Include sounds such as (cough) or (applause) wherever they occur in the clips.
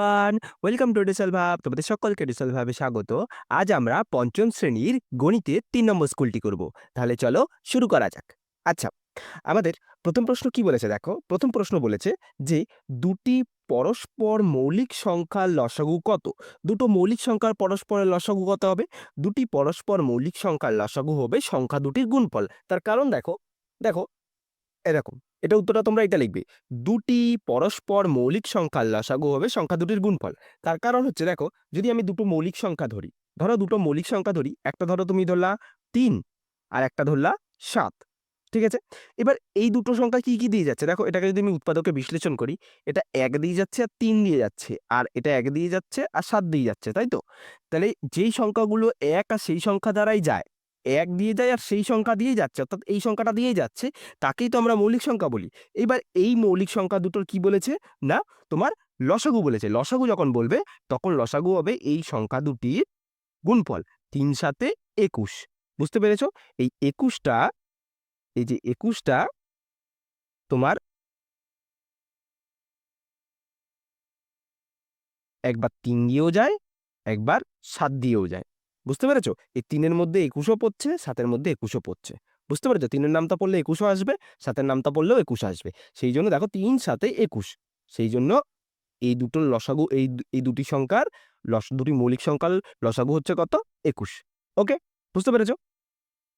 Everyone welcome to diesel ভাব তোমাদের সকলকে ডিসেল ভাবে স্বাগত। আজ আমরা পঞ্চম শ্রেণির গণিতের তিন নম্বর স্কুলটি করব। তাহলে চলো শুরু করা যাক। আচ্ছা আমাদের প্রথম প্রশ্ন কি বলেছে দেখো? প্রথম প্রশ্ন বলেছে যে দুটি পরস্পর মৌলিক সংখ্যার লসাগু কত? দুটো মৌলিক সংখ্যার পরস্পরের লসাগু কত হবে? দুটি পরস্পর মৌলিক সংখ্যার লসাগু হবে সংখ্যা দুটির গুণফল। তার কারণ দেখো দেখো এরকম। এটা উত্তরটা তোমরা এটা লিখবে। দুটি পরস্পর মৌলিক সংখ্যার লসাগু হবে সংখ্যা দুটির গুণফল। তার কারণ হচ্ছে, দেখো, যদি আমি দুটো মৌলিক সংখ্যা ধরি, ধরো দুটো মৌলিক সংখ্যা ধরি, একটা ধরো তুমি ধরলা তিন আর একটা ধরলা সাত, ঠিক আছে? এবার এই দুটো সংখ্যা কি কি দিয়ে যাচ্ছে? দেখো, এটাকে যদি আমি উৎপাদকে বিশ্লেষণ করি, এটা এক দিয়ে যাচ্ছে আর তিন দিয়ে যাচ্ছে, আর এটা এক দিয়ে যাচ্ছে আর সাত দিয়ে যাচ্ছে, তাই তো? তাহলে যেই সংখ্যাগুলো এক আর সেই সংখ্যা দ্বারাই যায় এক দিয়ে যায় আর সেই সংখ্যা দিয়েই যাচ্ছে, অর্থাৎ এই সংখ্যাটা দিয়েই যাচ্ছে, তাকেই তো আমরা মৌলিক সংখ্যা বলি। এবার এই মৌলিক সংখ্যা দুটোর কি বলেছে? না, তোমার লসাগু বলেছে। লসাগু যখন বলবে, তখন লসাগু হবে এই সংখ্যা দুটির গুণফল, তিন সাথে একুশ। বুঝতে পেরেছ? এই একুশটা, এই যে একুশটা, তোমার একবার তিন দিয়েও যায়, একবার সাত দিয়েও যায়। বুঝতে পেরেছ? এই তিনের মধ্যে একুশও পড়ছে, সাতের মধ্যে একুশও পড়ছে। বুঝতে পেরেছ? তিনের নামটা পড়লে একুশও আসবে, সাতের নামটা পড়লেও একুশ আসবে। সেই জন্য দেখো তিন সাথে একুশ। সেই জন্য এই দুটো লসাগু, এই এই দুটি সংখ্যার লস, দুটি মৌলিক সংখ্যার লসাগু হচ্ছে কত? একুশ। ওকে? বুঝতে পেরেছ?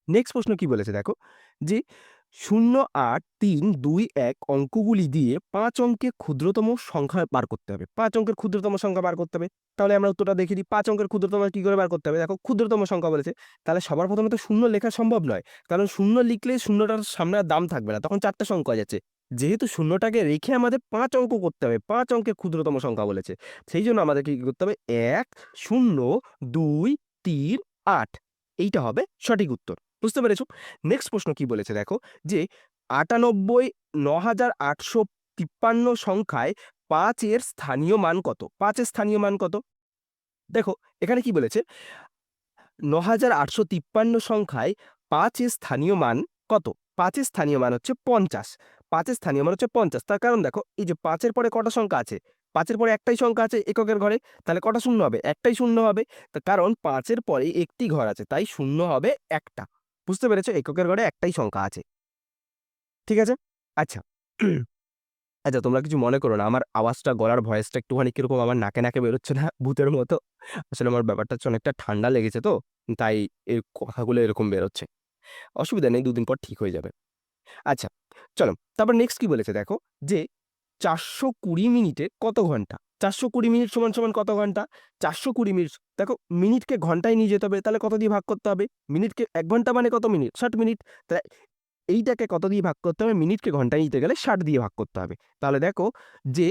নেক্সট প্রশ্ন কি বলেছে দেখো? যে শূন্য আট তিন দুই এক অঙ্কগুলি দিয়ে পাঁচ অঙ্কের ক্ষুদ্রতম সংখ্যা বার করতে হবে। পাঁচ অঙ্কের ক্ষুদ্রতম সংখ্যা বার করতে হবে। তাহলে আমরা উত্তরটা দেখে দিই। পাঁচ অঙ্কের ক্ষুদ্রতম কী করে বার করতে হবে? দেখো, ক্ষুদ্রতম সংখ্যা বলেছে। তাহলে সবার প্রথমে তো শূন্য লেখা সম্ভব নয়। কারণ শূন্য লিখলে শূন্যটার সামনে দাম থাকবে না। তখন চারটে সংখ্যা যাচ্ছে। যেহেতু শূন্যটাকে রেখে আমাদের পাঁচ অঙ্ক করতে হবে, পাঁচ অঙ্কের ক্ষুদ্রতম সংখ্যা বলেছে। সেই জন্য আমাদেরকে কী করতে হবে? এক, শূন্য, দুই, তিন, আট। এইটা হবে সঠিক উত্তর। বুঝতে পেরেছ? নেক্সট প্রশ্ন কি বলেছে দেখো, যে আটানব্বই ন হাজার আটশো তিপ্পান্ন সংখ্যায় পাঁচের স্থানীয় মান কত? পাঁচের স্থানীয় মান কত? দেখো, এখানে কি বলেছে? ন হাজার আটশো তিপ্পান্ন সংখ্যায় পাঁচের স্থানীয় মান কত? পাঁচের স্থানীয় মান হচ্ছে পঞ্চাশ। পাঁচের স্থানীয় মান হচ্ছে পঞ্চাশ। তার কারণ দেখো, এই যে পাঁচের পরে কটা সংখ্যা আছে? পাঁচের পরে একটাই সংখ্যা আছে এককের ঘরে, তাহলে কটা শূন্য হবে? একটাই শূন্য হবে। কারণ পাঁচের পরে একটি ঘর আছে, তাই শূন্য হবে একটা। বুঝতে পেরেছ? এককের ঘরে একটাই সংখ্যা আছে। ঠিক আছে? আচ্ছা। (clears throat) আচ্ছা তোমরা কিছু মনে করো না। আমার আওয়াজটা, গলার ভয়েসটা একটুখানি কীরকম আমার নাকে নাকে বেরোচ্ছে না ভূতের মতো। আসলে আমার ব্যাপারটা হচ্ছে অনেকটা ঠান্ডা লেগেছে তো, তাই এই কথাগুলো এরকম বেরোচ্ছে। অসুবিধা নেই, দুদিন পর ঠিক হয়ে যাবে। আচ্ছা চলো। তারপর নেক্সট কি বলেছে দেখো? যে চারশো কুড়ি মিনিটে কত ঘণ্টা? চারশো কুড়ি মিনিট সমান সমান কত ঘণ্টা? চারশো কুড়ি মিনিট। দেখো, মিনিটকে ঘন্টায় নিয়ে যেতে হবে, তাহলে কত দিয়ে ভাগ করতে হবে? মিনিটকে এক ঘণ্টা মানে কত মিনিট? ষাট মিনিট। তাহলে এইটাকে কত দিয়ে ভাগ করতে হবে? মিনিটকে ঘন্টায় নিতে গেলে ষাট দিয়ে ভাগ করতে হবে। তাহলে দেখো যে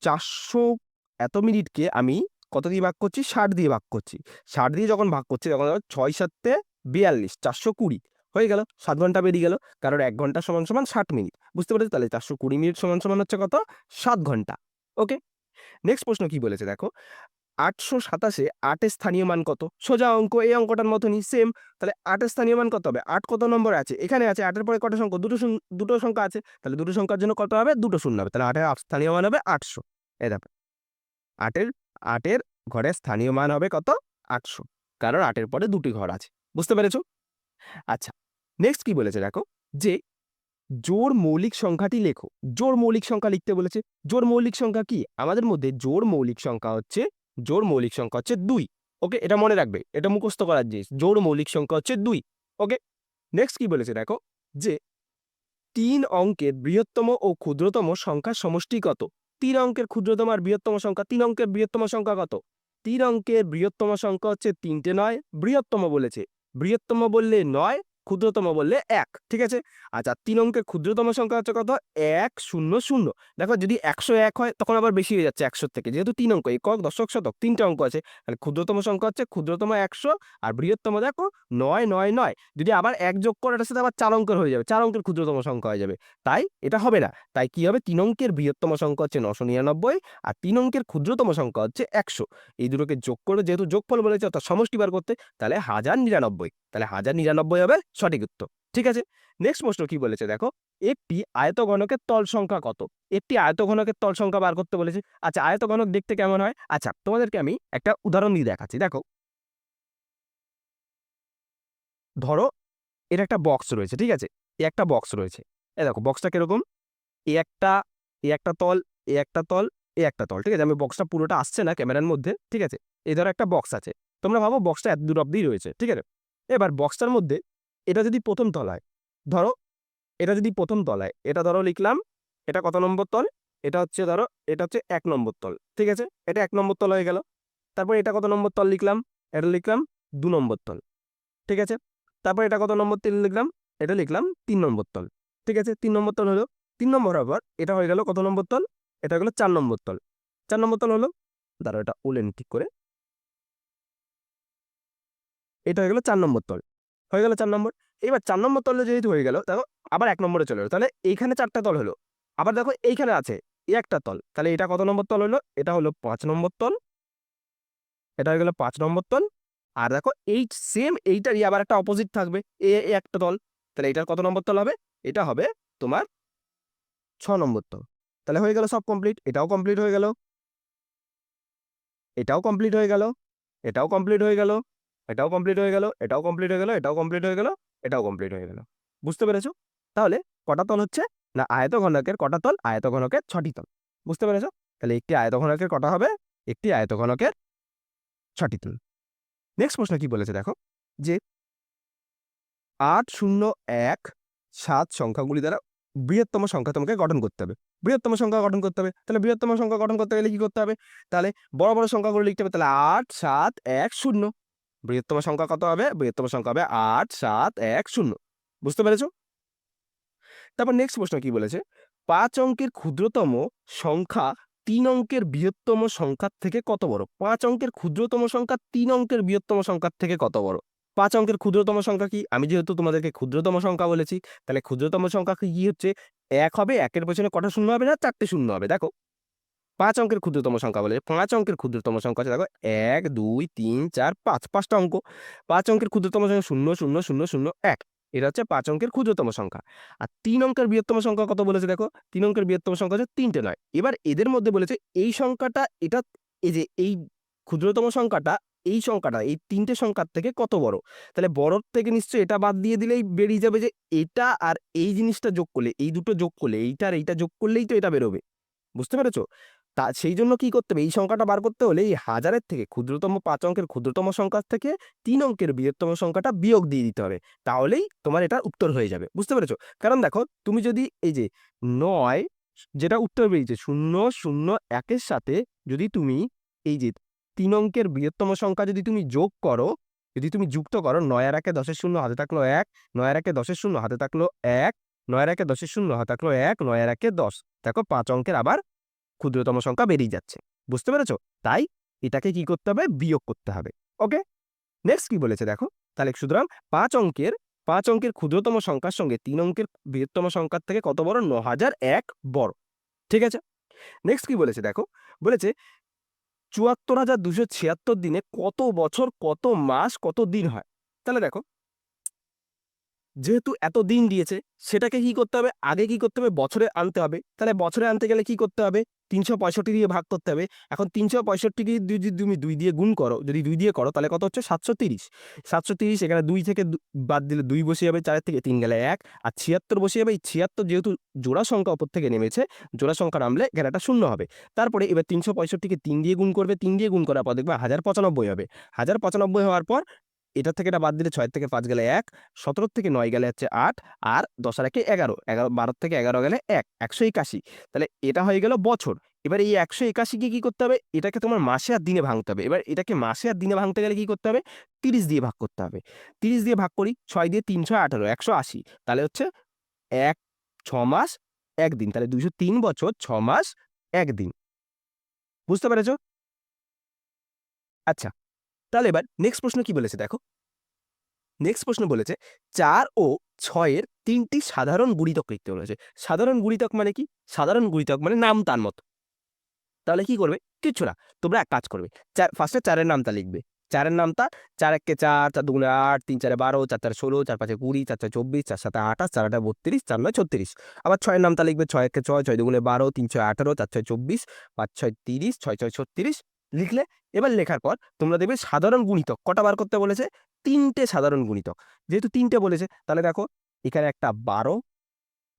চারশো এত মিনিটকে আমি কত দিয়ে ভাগ করছি? ষাট দিয়ে ভাগ করছি। ষাট দিয়ে যখন ভাগ করছি, তখন ছয় সাতে বিয়াল্লিশ, চারশো কুড়ি। হয়ে গেল, সাত ঘণ্টা বেরিয়ে গেল। কারণ এক ঘণ্টা সমান সমান ষাট মিনিট। বুঝতে পেরেছি? তাহলে চারশো কুড়ি মিনিট সমান সমান হচ্ছে কত? সাত ঘণ্টা। ওকে? নেক্সট প্রশ্ন কি বলেছে দেখো? আটশো সাতাশে আটের স্থানীয় মান কত? সোজা অঙ্ক, এই অঙ্কটার মতনই সেম তাহলে আটের স্থানীয় মান কত হবে? আট কত নম্বর আছে? এখানে আছে, আটের পরে কটা সংখ্যা? দুটো দুটো সংখ্যা আছে। তাহলে দুটো সংখ্যার জন্য কত হবে? দুটো শূন্য হবে। তাহলে আটের স্থানীয় মান হবে আটশো। এ দেখো, আটের আটের ঘরের স্থানীয় মান হবে কত? আটশো। কারণ আটের পরে দুটি ঘর আছে। বুঝতে পেরেছ? আচ্ছা নেক্সট কি বলেছে দেখো? যে জোর মৌলিক সংখ্যাটি লেখো। জোর মৌলিক সংখ্যা লিখতে বলেছে। জোর মৌলিক সংখ্যা কি? আমাদের মধ্যে জোর মৌলিক সংখ্যা হচ্ছে, জোর মৌলিক সংখ্যা হচ্ছে দুই। ওকে, এটা মনে রাখবে। এটা মুখস্থ করার জিনিস। জোর মৌলিক সংখ্যা হচ্ছে দুই। ওকে নেক্সট কি বলেছে দেখো? যে তিন অঙ্কের বৃহত্তম ও ক্ষুদ্রতম সংখ্যার সমষ্টি কত? তিন অঙ্কের ক্ষুদ্রতম আর বৃহত্তম সংখ্যা, তিন অঙ্কের বৃহত্তম সংখ্যা কত? তিন অঙ্কের বৃহত্তম সংখ্যা হচ্ছে তিনটে নয়, বৃহত্তম বলেছে। বৃহত্তম বললে নয় ক্ষুদ্রতম বললে এক, ঠিক আছে? আচ্ছা তিন অঙ্কের ক্ষুদ্রতম সংখ্যা হচ্ছে কত? এক, শূন্য শূন্য। দেখো যদি একশো এক হয়, তখন আবার বেশি হয়ে যাচ্ছে একশোর থেকে। যেহেতু তিন অঙ্ক, একক, দশক, শতক, তিনটা অঙ্ক আছে। তাহলে ক্ষুদ্রতম সংখ্যা হচ্ছে ক্ষুদ্রতম একশো আর বৃহত্তম দেখো নয় নয় নয়। যদি আবার এক যোগ করে, এটার সাথে আবার চার অঙ্কের হয়ে যাবে। চার অঙ্কের ক্ষুদ্রতম সংখ্যা হয়ে যাবে। তাই এটা হবে না। তাই কি হবে? তিন অঙ্কের বৃহত্তম সংখ্যা হচ্ছে নশো নিরানব্বই আর তিন অঙ্কের ক্ষুদ্রতম সংখ্যা হচ্ছে একশো। এই দুটোকে যোগ করে যেহেতু যোগফল বলেছে, অর্থাৎ সমষ্টি বার করতে, তাহলে হাজার নিরানব্বই। তাহলে হাজার নিরানব্বই হবে সঠিক উত্তর। ঠিক আছে? নেক্সট প্রশ্ন কি বলেছে? দেখো, একটি আয়তঘনকের তল সংখ্যা কত? একটি আয়তঘনকের তল সংখ্যা বার করতে বলেছে। আচ্ছা আয়তঘনক দেখতে কেমন হয়? আচ্ছা তোমাদেরকে আমি একটা উদাহরণ দিয়ে দেখাচ্ছি। দেখো, ধরো, এর একটা বক্স রয়েছে, ঠিক আছে? এ একটা বক্স রয়েছে। এ দেখো বক্সটা কীরকম? এ একটা এ একটা তল, এ একটা তল, এ একটা তল, ঠিক আছে? আমি বক্সটা পুরোটা আসছে না ক্যামেরার মধ্যে, ঠিক আছে? এ ধরো একটা বক্স আছে। তোমরা ভাবো বক্সটা এত দূর অব্দিই রয়েছে, ঠিক আছে? এবার বক্সটার মধ্যে এটা যদি প্রথম তলায়, ধরো, এটা যদি প্রথম তলায়, এটা ধরো লিখলাম, এটা কত নম্বর তল? এটা হচ্ছে ধরো, এটা হচ্ছে এক নম্বর তল, ঠিক আছে? এটা এক নম্বর তল হয়ে গেল। তারপর এটা কত নম্বর তল লিখলাম? এটা লিখলাম দু নম্বর তল, ঠিক আছে? তারপর এটা কত নম্বর তল লিখলাম? এটা লিখলাম তিন নম্বর তল, ঠিক আছে? তিন নম্বর তল হলো, তিন নম্বর আবার এটা হয়ে গেল কত নম্বর তল? এটা হয়ে হলো চার নম্বর তল, চার নম্বর তল হলো দাঁড়ো এটা উলেন ঠিক করে, এটা হয়ে গেল চার নম্বর তল হয়ে গেল চার নম্বর। এবার চার নম্বর তলে যেহেতু হয়ে গেল, দেখো আবার এক নম্বরে চলে এলো। তাহলে এইখানে চারটা তল হলো। আবার দেখো এইখানে আছে একটা তল। তাহলে এটা কত নম্বর তল হলো? এটা হলো পাঁচ নম্বর তল। এটা হয়ে গেল পাঁচ নম্বর তল। আর দেখো এই সেম এইটারই আবার একটা অপোজিট থাকবে। এ একটা তল। তাহলে এটার কত নম্বর তল হবে? এটা হবে তোমার ছ নম্বর তল। তাহলে হয়ে গেল সব কমপ্লিট এটাও কমপ্লিট হয়ে গেল। এটাও কমপ্লিট হয়ে গেল। এটাও কমপ্লিট হয়ে গেল। এটাও কমপ্লিট হয়ে গেল, এটাও কমপ্লিট হয়ে গেল, এটাও কমপ্লিট হয়ে গেল, এটাও কমপ্লিট হয়ে গেল। বুঝতে পেরেছ? তাহলে কটা তল হচ্ছে? না, আয়তঘনকের কটা তল আয়ত আয়তঘনকের ছটি তল। বুঝতে পেরেছ? তাহলে একটি আয়তঘনকের কটা হবে? একটি আয়তঘনকের ছটি তল। নেক্সট প্রশ্ন কি বলেছে দেখো? যে আট শূন্য এক সাত সংখ্যাগুলি দ্বারা বৃহত্তম সংখ্যা তোমাকে গঠন করতে হবে। বৃহত্তম সংখ্যা গঠন করতে হবে। তাহলে বৃহত্তম সংখ্যা গঠন করতে গেলে কি করতে হবে? তাহলে বড় বড় সংখ্যাগুলো লিখতে হবে। তাহলে আট, সাত, এক, শূন্য। বৃহত্তম সংখ্যা কত হবে? বৃহত্তম সংখ্যা হবে আট, সাত, এক, শূন্য। বুঝতে পেরেছ? তারপর নেক্সট প্রশ্ন কি বলেছে? পাঁচ অঙ্কের ক্ষুদ্রতম সংখ্যা তিন অঙ্কের বৃহত্তম সংখ্যার থেকে কত বড়? পাঁচ অঙ্কের ক্ষুদ্রতম সংখ্যা তিন অঙ্কের বৃহত্তম সংখ্যার থেকে কত বড়? পাঁচ অঙ্কের ক্ষুদ্রতম সংখ্যা কি? আমি যেহেতু তোমাদেরকে ক্ষুদ্রতম সংখ্যা বলেছি, তাহলে ক্ষুদ্রতম সংখ্যা কি হচ্ছে? এক হবে, একের পেছনে কটা শূন্য হবে না? চারটে শূন্য হবে। দেখো পাঁচ অঙ্কের ক্ষুদ্রতম সংখ্যা বলে, পাঁচ অঙ্কের ক্ষুদ্রতম সংখ্যা আছে দেখো এক, দুই, তিন, চার, পাঁচ, পাঁচটা অঙ্ক। পাঁচ অঙ্কের ক্ষুদ্রতম সংখ্যা শূন্য শূন্য শূন্য শূন্য, এক। এটা হচ্ছে পাঁচ অঙ্কের ক্ষুদ্রতম সংখ্যা। আর তিন অঙ্কের বৃহত্তম সংখ্যা কত বলেছে দেখো? তিন অঙ্কের বৃহত্তম সংখ্যা হচ্ছে তিনটে নয়। এবার এদের মধ্যে বলেছে এই সংখ্যাটা, এটা এই যে এই ক্ষুদ্রতম সংখ্যাটা, এই সংখ্যাটা, এই তিনটে সংখ্যার থেকে কত বড়? তাহলে বড়র থেকে নিশ্চয়ই এটা বাদ দিয়ে দিলেই বেরিয়ে যাবে যে এটা আর এই জিনিসটা যোগ করলে, এই দুটো যোগ করলে এইটা আর এইটা যোগ করলেই তো এটা বেরোবে। বুঝতে পেরেছ? তা সেই জন্য কি করতে হবে? এই সংখ্যাটা বার করতে হলে এই হাজারের থেকে ক্ষুদ্রতম পাঁচ অঙ্কের ক্ষুদ্রতম সংখ্যার থেকে তিন অঙ্কের বৃহত্তম সংখ্যাটা বিয়োগ দিয়ে দিতে হবে। তাহলেই তোমার এটা উত্তর হয়ে যাবে। বুঝতে পেরেছ? কারণ দেখো, তুমি যদি এই যে নয়, যেটা উত্তর বেরিয়েছে, শূন্য শূন্য, একের সাথে যদি তুমি এই যে তিন অঙ্কের বৃহত্তম সংখ্যা যদি তুমি যোগ করো, যদি তুমি যুক্ত করো, নয় আর একে দশের শূন্য, হাতে থাকল এক, নয় আর একে দশের শূন্য, হাতে থাকল এক, নয় আর একে দশের শূন্য, হাতে থাকল এক, নয় আর একে দশ। দেখো, পাঁচ অঙ্কের আবার ক্ষুদ্রতম সংখ্যা বেরিয়ে যাচ্ছে। বুঝতে পেরেছ? তাই এটাকে কি করতে হবে? বিয়োগ করতে হবে। ওকে? নেক্সট কি বলেছে দেখো? তাহলে সুতরাং পাঁচ অঙ্কের পাঁচ অঙ্কের ক্ষুদ্রতম সংখ্যার সঙ্গে তিন অঙ্কের বৃহত্তম সংখ্যার থেকে কত বড়? ন হাজার এক বড়। ঠিক আছে? নেক্সট কি বলেছে দেখো? বলেছে চুয়াত্তর হাজার দুশো ছিয়াত্তর দিনে কত বছর, কত মাস, কত দিন হয়? তাহলে দেখো যেহেতু এত দিন দিয়েছে, সেটাকে কি করতে হবে? আগে কি করতে হবে? বছরে আনতে হবে। তাহলে বছরে আনতে গেলে কি করতে হবে? তিনশো পঁয়ষট্টি দিয়ে ভাগ করতে হবে। এখন তিনশো পঁয়ষট্টিকে যদি তুমি দুই দিয়ে গুণ করো, যদি দুই দিয়ে করো, তাহলে কত হচ্ছে? সাতশো তিরিশ। সাতশো তিরিশ, এখানে দুই থেকে বাদ দিলে দুই বসে যাবে চারের থেকে তিন গেলে এক, আর ছিয়াত্তর বসে যাবে, এই ছিয়াত্তর যেহেতু জোড়া সংখ্যা ওপর থেকে নেমেছে, জোড়া সংখ্যা নামলে এখানে একটা শূন্য হবে। তারপরে এবার তিনশো পঁয়ষট্টিকে তিন দিয়ে গুণ করবে, তিন দিয়ে গুণ করার পর দেখবে হাজার পঁচানব্বই হবে। হাজার পঁচানব্বই হওয়ার পর এটা থেকে এটা বাদ দিলে ছয় থেকে পাঁচ গেলে এক, সতেরো থেকে নয় গেলে হচ্ছে আট, আর দশ আর একে এগারো এগারো, বারো থেকে এগারো গেলে এক, একশো একাশি। তাহলে এটা হয়ে গেল বছর। এবার এই একশো একাশিকে কি করতে হবে? এটাকে তোমার মাসে আর দিনে ভাঙতে হবে। এবার এটাকে মাসে আর দিনে ভাঙতে গেলে কি করতে হবে? তিরিশ দিয়ে ভাগ করতে হবে। তিরিশ দিয়ে ভাগ করি, ছয় দিয়ে তিনশো আঠারো, একশো আশি। তাহলে হচ্ছে এক, ছ মাস একদিন তাহলে দুশো তিন বছর, ছ মাস একদিন বুঝতে পেরেছ? আচ্ছা। তাহলে এবার নেক্সট প্রশ্ন কি বলেছে দেখো? নেক্সট প্রশ্ন বলেছে, চার ও ছয়ের তিনটি সাধারণ গুণিতক লিখতে বলেছে। সাধারণ গুণিতক মানে কি? সাধারণ গুণিতক মানে নাম তার মতো। তাহলে কি করবে? কিচ্ছু না, তোমরা এক কাজ করবে। চার ফার্স্টে চারের নামটা লিখবে। চারের নামতা চার একে চার চার দুগুণে আট, তিন চারে বারো, চার চারে ষোলো, চার পাঁচে কুড়ি, চার চার চব্বিশ, চার সাথে আঠাশ, চার আটা বত্রিশ, চার নয় ছত্রিশ। আবার ছয়ের নামতা লিখবে, ছয় একে ছয় ছয় দুগুণে বারো, তিন ছয় আঠারো, চার ছয় চব্বিশ, পাঁচ ছয় তিরিশ, ছয় ছয় ছত্রিশ লিখলে এবার লেখার পর তোমরা দেখবে সাধারণ গুণিতক, কটা বার করতে বলেছে? তিনটে সাধারণ গুণিতক। যেহেতু তিনটে বলেছে, তাহলে দেখো এখানে একটা বারো,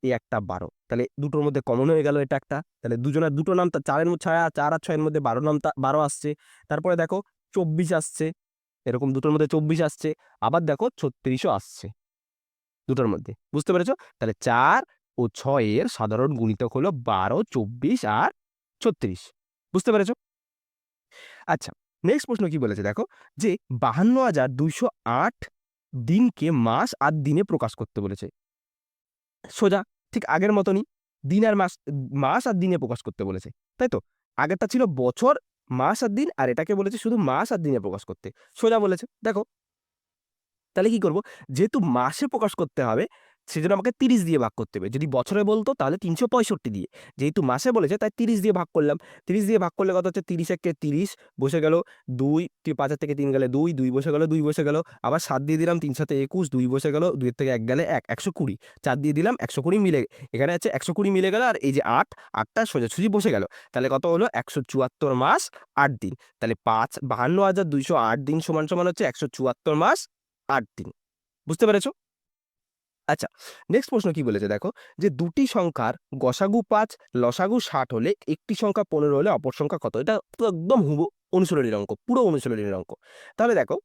এ একটা বারো। তাহলে দুটোর মধ্যে কমন হয়ে গেল এটা একটা। তাহলে দুজনের দুটো নাম চারের মধ্যে ছয় চার আর ছয়ের মধ্যে বারো নাম বারো আসছে। তারপরে দেখো চব্বিশ আসছে, এরকম দুটোর মধ্যে চব্বিশ আসছে, আবার দেখো ছত্রিশও আসছে। দুটোর মধ্যে, বুঝতে পেরেছ? তাহলে চার ও ছয়ের সাধারণ গুণিতক হলো বারো, চব্বিশ আর ছত্রিশ। বুঝতে পেরেছ? আচ্ছা নেক্সট প্রশ্ন কি বলেছে? দেখো, যে বাহান্ন হাজার দুইশো আট দিনকে মাস আর দিনে প্রকাশ করতে বলেছে। সোজা, ঠিক আগের মতনই দিন আর মাস মাস আর দিনে প্রকাশ করতে বলেছে, তাই তো? আগেরটা ছিল বছর, মাস আর দিন, আর এটাকে বলেছে শুধু মাস আর দিনে প্রকাশ করতে। সোজা বলেছে, দেখো, তাহলে কি করব? যেহেতু মাসে প্রকাশ করতে হবে সেজন্য আমাকে তিরিশ দিয়ে ভাগ করতে হবে। যদি বছরে বলতো তাহলে তিনশো পঁয়ষট্টি দিয়ে। যেহেতু মাসে বলেছে তাই তিরিশ দিয়ে ভাগ করলাম। তিরিশ দিয়ে ভাগ করলে কত হচ্ছে? তিরিশ একে তিরিশ বসে গেল দুই পাঁচের থেকে তিন গেলে দুই দুই বসে গেল দুই বসে গেল। আবার সাত দিয়ে দিলাম তিন সাথে একুশ, দুই বসে গেল দুইয়ের থেকে এক গেলে এক, একশো কুড়ি। চার দিয়ে দিলাম একশো কুড়ি মিলে এখানে আছে একশো কুড়ি মিলে গেল আর এই যে আট, আটটা সোজাসুজি বসে গেল। তাহলে কত হলো? একশো চুয়াত্তর মাস আট দিন। তাহলে পাঁচ, বাহান্ন হাজার দুইশো আট দিন সমান সমান হচ্ছে একশো চুয়াত্তর মাস আট দিন। বুঝতে পেরেছ? আচ্ছা নেক্সট প্রশ্ন কি বলেছে? দেখো, যে দুটি সংখ্যার গসাগু পাঁচ, লসাগু ষাট হলে একটি সংখ্যা পনেরো হলে অপর সংখ্যা কত? এটা একদম হুব অনুশীলনীর অঙ্ক, পুরো অনুশীলনীর অঙ্ক। তাহলে দেখো,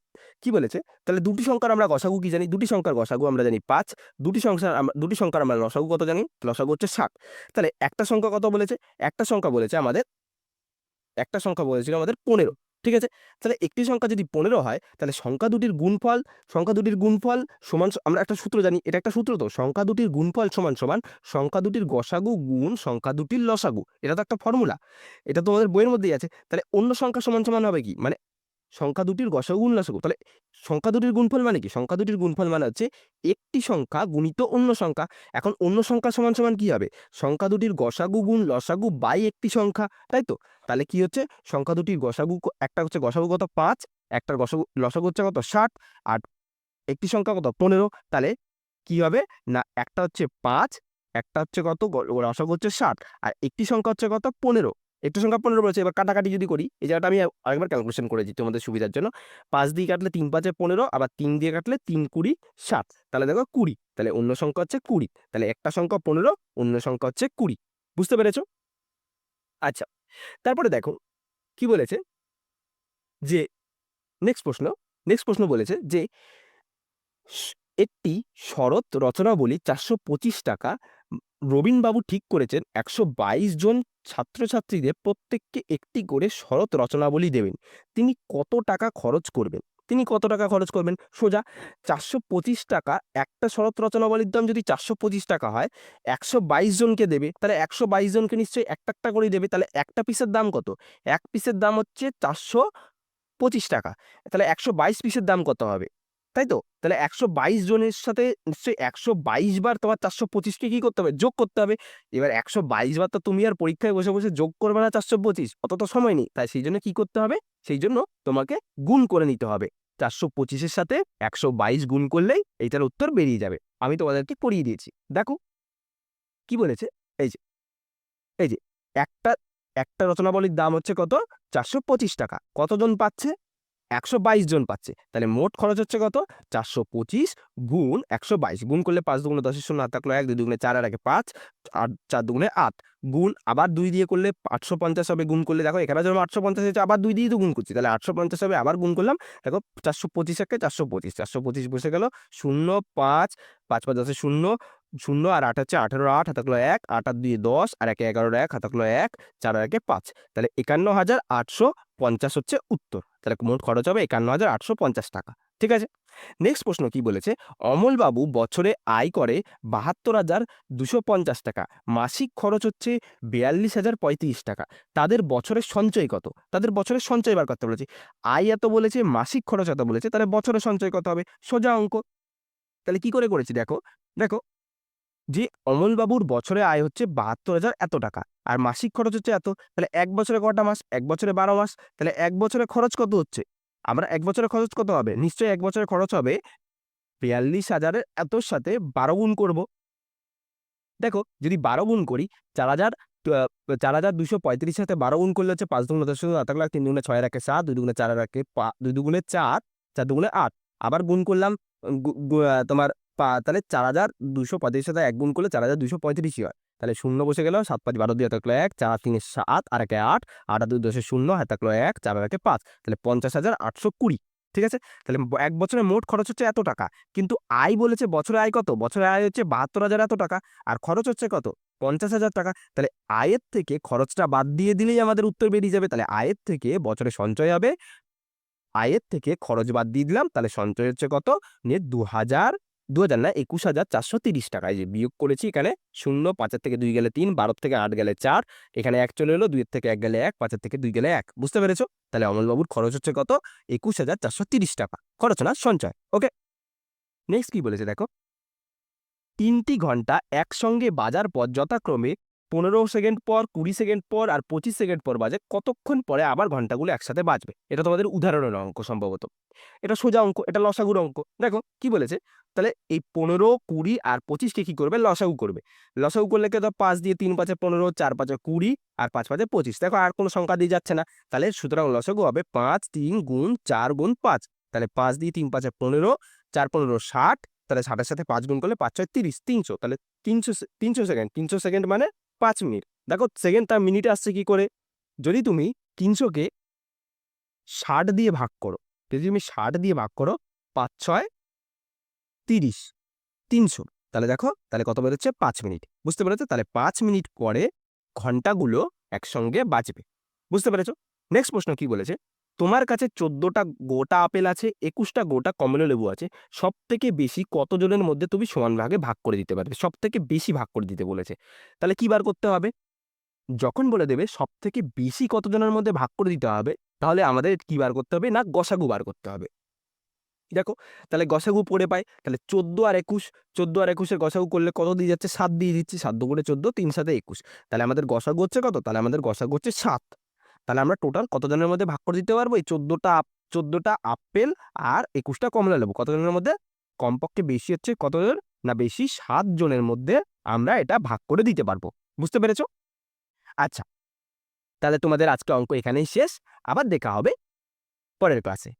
কি বলেছে? তাহলে দুটি সংখ্যার আমরা গসাগু কি জানি? দুটি সংখ্যার গসাগু আমরা জানি পাঁচ, দুটি সংখ্যার দুটি সংখ্যার আমরা লসাগু কত জানি? লসাগু হচ্ছে ষাট। তাহলে একটা সংখ্যা কত বলেছে? একটা সংখ্যা বলেছে আমাদের, একটা সংখ্যা বলেছিল আমাদের পনেরো। ঠিক আছে? তাহলে একটি সংখ্যা যদি পনেরো হয়, তাহলে সংখ্যা দুটির গুণফল, সংখ্যা দুটির গুণফল সমান আমরা একটা সূত্র জানি, এটা একটা সূত্র তো? সংখ্যা দুটির গুণফল সমান সমান সংখ্যা দুটির গসাগু গুণ সংখ্যা দুটির লসাগু। এটা তো একটা ফর্মুলা এটা তোমাদের বইয়ের মধ্যেই আছে। তাহলে অন্য সংখ্যা সমান সমান হবে কি? মানে সংখ্যা দুটির গসাগু লসাগু তাহলে সংখ্যা দুটির গুণফল মানে কি? সংখ্যা দুটির গুণফল মানে হচ্ছে একটি সংখ্যা গুণিত অন্য সংখ্যা। এখন অন্য সংখ্যা সমান সমান কি হবে? সংখ্যা দুটির গসাগু গুণ লসাগু বাই একটি সংখ্যা, তাই তো? তাহলে কি হচ্ছে? সংখ্যা দুটির গসাগু একটা হচ্ছে গসাগু কত? পাঁচ একটার গসাগু, লসাগু হচ্ছে কত? ষাট, আর একটি সংখ্যা কত? পনেরো। তাহলে কি হবে? না, একটা হচ্ছে পাঁচ, একটা হচ্ছে কত? লসাগু হচ্ছে ষাট, আর একটি সংখ্যা হচ্ছে কত? পনেরো। একটি সংখ্যা পনেরো বলেছে, এবার কাটাকাটি যদি করি, এই জায়গাটা আমি আরেকবার ক্যালকুলেশন করেছি তোমাদের সুবিধার জন্য। পাঁচ দিয়ে কাটলে তিন পাঁচে পনেরো, আবার তিন দিয়ে কাটলে তিন কুড়ি সাত তাহলে দেখো কুড়ি, তাহলে অন্য সংখ্যা হচ্ছে কুড়ি। তাহলে একটা সংখ্যা পনেরো, অন্য সংখ্যা হচ্ছে কুড়ি। বুঝতে পেরেছ? আচ্ছা তারপরে দেখো, কি বলেছে? যে নেক্সট প্রশ্ন নেক্সট প্রশ্ন বলেছে যে একটি শরৎ রচনাবলী চারশো পঁচিশ টাকা রবীনবাবু ঠিক করেছেন, একশো বাইশ জন ছাত্রছাত্রীদের প্রত্যেককে একটি করে শরৎ রচনাবলী দেবেন। তিনি কত টাকা খরচ করবেন? তিনি কত টাকা খরচ করবেন? সোজা, চারশো পঁচিশ টাকা একটা শরৎ রচনাবলীর দাম যদি চারশো পঁচিশ টাকা হয়, একশো বাইশ জনকে দেবে, তাহলে একশো বাইশ জনকে নিশ্চয়ই একটা একটা করেই দেবে, তাহলে একটা পিসের দাম কত? এক পিসের দাম হচ্ছে চারশো পঁচিশ টাকা, তাহলে একশো বাইশ পিসের দাম কত হবে? তাই তো? তাহলে একশো বাইশ জনের সাথে নিশ্চয়ই একশো বাইশ বার তোমার চারশো পঁচিশকে কী করতে হবে? যোগ করতে হবে। এবার একশো বাইশ বার তো তুমি আর পরীক্ষায় বসে বসে যোগ করবে না চারশো পঁচিশ অত তো সময় নেই। তাই সেই জন্য কী করতে হবে? সেই জন্য তোমাকে গুণ করে নিতে হবে। চারশো পঁচিশের সাথে একশো বাইশ গুণ করলেই এইটার উত্তর বেরিয়ে যাবে। আমি তোমাদেরকে পড়িয়ে দিয়েছি। দেখো। কি বলেছে? এই যে। এই যে, একটা একটা রচনাবলীর দাম হচ্ছে কত? চারশো পঁচিশ টাকা। কতজন পাচ্ছে? একশো বাইশ জন পাচ্ছে। তাহলে মোট খরচ হচ্ছে কত? চারশো পঁচিশ গুণ একশো বাইশ। গুণ করলে পাঁচ দুগুণে দশের শূন্য আট থাকল এক, দুই দুগুণে চার আর একে পাঁচ, আট, চার দুগুণে আট। গুণ আবার দুই দিয়ে করলে আটশো পঞ্চাশ হবে, গুণ করলে দেখো এখানে যেমন আটশো পঞ্চাশ হচ্ছে আবার দুই দিয়ে তো গুণ করছি। তাহলে আটশো পঞ্চাশ হবে, আবার গুণ করলাম, দেখো চারশো পঁচিশ একে চারশো পঁচিশ চারশো পঁচিশ বসে গেল শূন্য পাঁচ পাঁচ পাঁচ দশে শূন্য শূন্য আর আট হচ্ছে আঠেরো আট হাতাকলো এক, আট আর দুই দশ, আর একে এগারোর এক হাতাকলো এক, চার একে পাঁচ। তাহলে একান্ন হাজার আটশো পঞ্চাশ হচ্ছে উত্তর। তাহলে মোট খরচ হবে একান্ন হাজার আটশো পঞ্চাশ টাকা। ঠিক আছে? নেক্সট প্রশ্ন কি বলেছে? অমলবাবু বছরে আয় করে বাহাত্তর হাজার দুশো পঞ্চাশ টাকা। মাসিক খরচ হচ্ছে বিয়াল্লিশ হাজার পঁয়ত্রিশ টাকা। তাদের বছরের সঞ্চয় কত? তাদের বছরের সঞ্চয় বার করতে বলেছে। আয় এত বলেছে, মাসিক খরচ এত বলেছে, তাহলে বছরের সঞ্চয় কত হবে? সোজা অঙ্ক। তাহলে কি করে করেছি? দেখো দেখো। যে অমলবাবুর বছরে আয় হচ্ছে বাহাত্তর হাজার এত টাকা। আর মাসিক খরচ হচ্ছে এত, তাহলে এক বছরে কটা মাস? এক বছরে বারো মাস, তাহলে এক বছরে খরচ কত হচ্ছে? আমরা এক বছরে খরচ কত হবে? নিশ্চয়ই এক বছরে খরচ হবে বিয়াল্লিশ হাজারের এতর সাথে বারো গুণ করব। দেখো, যদি বারো গুণ করি, চার হাজার চার হাজার দুশো পঁয়ত্রিশ সাথে বারো গুণ করলে হচ্ছে পাঁচ দুগুণে দশ আট লাখ তিন দুগুণে ছয় রাখে সাত, দুই দুগুণে চার রাখে দুই দুগুণে চার চার দুগুণে আট। আবার গুণ করলাম তোমার তাহলে চার হাজার দুশো পঁয়ত্রিশ সাথে এক গুণ করলে চার হাজার দুশো পঁয়ত্রিশই হয়। তাহলে শূন্য বসে গেল, সাত পাঁচ বারো দিয়ে থাকল এক, চার তিনে সাত, আর একে আট আট আর দুই দশে শূন্য, হাতে থাকল এক, চার একে পাঁচ, তাহলে পঞ্চাশ হাজার আটশো কুড়ি, ঠিক আছে? তাহলে এক বছরে মোট খরচ হচ্ছে এত টাকা, কিন্তু আয় বলেছে বছরে আয় কত? বছরে আয় হচ্ছে বাহাত্তর হাজার এত টাকা, আর খরচ হচ্ছে কত? পঞ্চাশ হাজার টাকা, তাহলে আয়ের থেকে খরচটা বাদ দিয়ে দিলেই আমাদের উত্তর বেরিয়ে যাবে, তাহলে আয়ের থেকে বছরে সঞ্চয় হবে, আয়ের থেকে খরচ বাদ দিয়ে দিলাম, তাহলে সঞ্চয় হচ্ছে কত? নিয়ে দু হাজার দু হাজার না একুশ হাজার চারশো তিরিশ টাকা। এই যে বিয়োগ করেছি এখানে, শূন্য, পাঁচের থেকে দুই গেলে তিন, বারোর থেকে আট গেলে চার, এখানে এক চলে এলো, দুইয়ের থেকে এক গেলে এক, পাঁচের থেকে দুই গেলে এক। বুঝতে পেরেছ? তাহলে অমলবাবুর খরচ হচ্ছে কত? একুশ হাজার চারশো তিরিশ টাকা। খরচ না, সঞ্চয়। ওকে? নেক্সট কি বলেছে দেখো? তিনটি ঘণ্টা একসঙ্গে বাজার পর যথাক্রমে পনেরো সেকেন্ড পর, কুড়ি সেকেন্ড পর আর পঁচিশ সেকেন্ড পর বাজে, কতক্ষণ পরে আবার ঘন্টাগুলো একসাথে বাজবে? এটা তোমাদের উদাহরণের অঙ্ক সম্ভবত। এটা সোজা অঙ্ক, এটা লসাগুর অঙ্ক। দেখো, কি বলেছে? তাহলে এই পনেরো, কুড়ি আর পঁচিশকে কি করবে? লসাগু করবে। লসাগু করলে কে তো পাঁচ দিয়ে তিন পাঁচে পনেরো, চার পাঁচে কুড়ি আর পাঁচ পাঁচে পঁচিশ। দেখো, আর কোনো সংখ্যা দিয়ে যাচ্ছে না। তাহলে সুতরাং লসাগু হবে পাঁচ তিন গুণ চার গুণ পাঁচ। তাহলে পাঁচ দিয়ে তিন পাঁচে পনেরো, চার পনেরো ষাট। তাহলে ষাটের সাথে পাঁচ গুণ করলে পাঁচ ছয় তিরিশ, তিনশো। তাহলে তিনশো তিনশো সেকেন্ড। তিনশো সেকেন্ড মানে পাঁচ মিনিট। দেখো সেকেন্ড তার মিনিটে আসছে কি করে? যদি তুমি তিনশোকে ষাট দিয়ে ভাগ করো, যদি তুমি ষাট দিয়ে ভাগ করো, পাঁচ ছয় তিরিশ, তিনশো। তাহলে দেখো, তাহলে কত বেরোচ্ছে? পাঁচ মিনিট। বুঝতে পেরেছ? তাহলে পাঁচ মিনিট পরে ঘন্টাগুলো একসঙ্গে বাজবে। বুঝতে পেরেছ? নেক্সট প্রশ্ন কি বলেছে? তোমার কাছে চোদ্দোটা গোটা আপেল আছে, একুশটা গোটা কমলা লেবু আছে সব থেকে বেশি কতজনের মধ্যে তুমি সমান ভাগে ভাগ করে দিতে পারবে? সব থেকে বেশি ভাগ করে দিতে বলেছে। তাহলে কি বার করতে হবে? যখন বলে দেবে সব থেকে বেশি কতজনের মধ্যে ভাগ করে দিতে হবে, তাহলে আমাদের কি বার করতে হবে না গসাগু বার করতে হবে। দেখো, তাহলে গসাগু পড়ে পাই তাহলে চোদ্দ আর একুশ, চোদ্দ আর একুশের গসাগু করলে কত দিয়ে যাচ্ছে? সাত দিয়ে দিচ্ছি, সাত করে চোদ্দ, তিন সাথে একুশ। তাহলে আমাদের গসাগু হচ্ছে কত? তাহলে আমাদের গসাগু হচ্ছে সাত। তাহলে আমরা টোটাল কতজনের মধ্যে ভাগ করে দিতে পারব? এই চোদ্দোটা চোদ্দোটা আপেল আর একুশটা কমলা লেবু। কতজনের মধ্যে? কমপক্ষে বেশি হচ্ছে কতজন? না, বেশি সাত জনের মধ্যে আমরা এটা ভাগ করে দিতে পারব। বুঝতে পেরেছ? আচ্ছা তাহলে তোমাদের আজকে অঙ্ক এখানেই শেষ। আবার দেখা হবে পরের ক্লাসে